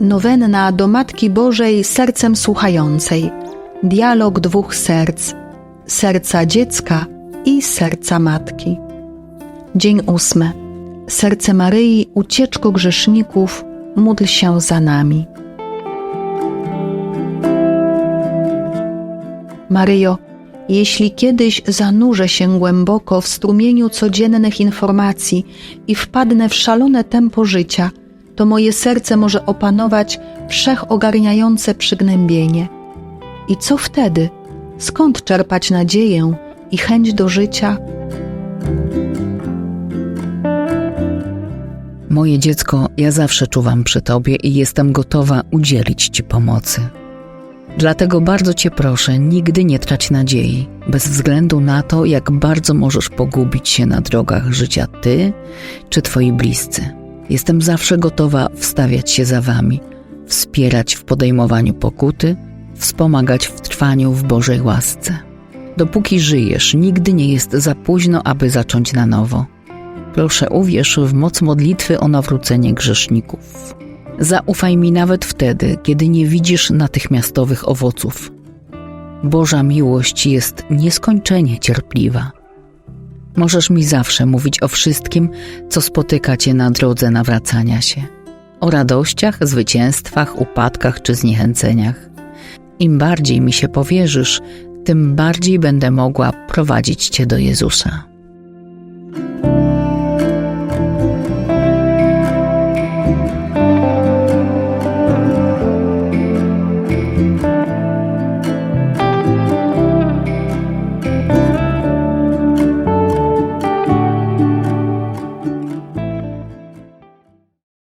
Nowenna do Matki Bożej sercem słuchającej. Dialog dwóch serc. Serca dziecka i serca matki. Dzień ósmy. Serce Maryi, ucieczko grzeszników, módl się za nami. Maryjo, jeśli kiedyś zanurzę się głęboko w strumieniu codziennych informacji i wpadnę w szalone tempo życia, to moje serce może opanować wszechogarniające przygnębienie. I co wtedy? Skąd czerpać nadzieję i chęć do życia? Moje dziecko, ja zawsze czuwam przy tobie i jestem gotowa udzielić ci pomocy. Dlatego bardzo cię proszę, nigdy nie trać nadziei, bez względu na to, jak bardzo możesz pogubić się na drogach życia ty czy twoi bliscy. Jestem zawsze gotowa wstawiać się za wami, wspierać w podejmowaniu pokuty, wspomagać w trwaniu w Bożej łasce. Dopóki żyjesz, nigdy nie jest za późno, aby zacząć na nowo. Proszę uwierz w moc modlitwy o nawrócenie grzeszników. Zaufaj mi nawet wtedy, kiedy nie widzisz natychmiastowych owoców. Boża miłość jest nieskończenie cierpliwa. Możesz mi zawsze mówić o wszystkim, co spotyka cię na drodze nawracania się. O radościach, zwycięstwach, upadkach czy zniechęceniach. Im bardziej mi się powierzysz, tym bardziej będę mogła prowadzić cię do Jezusa.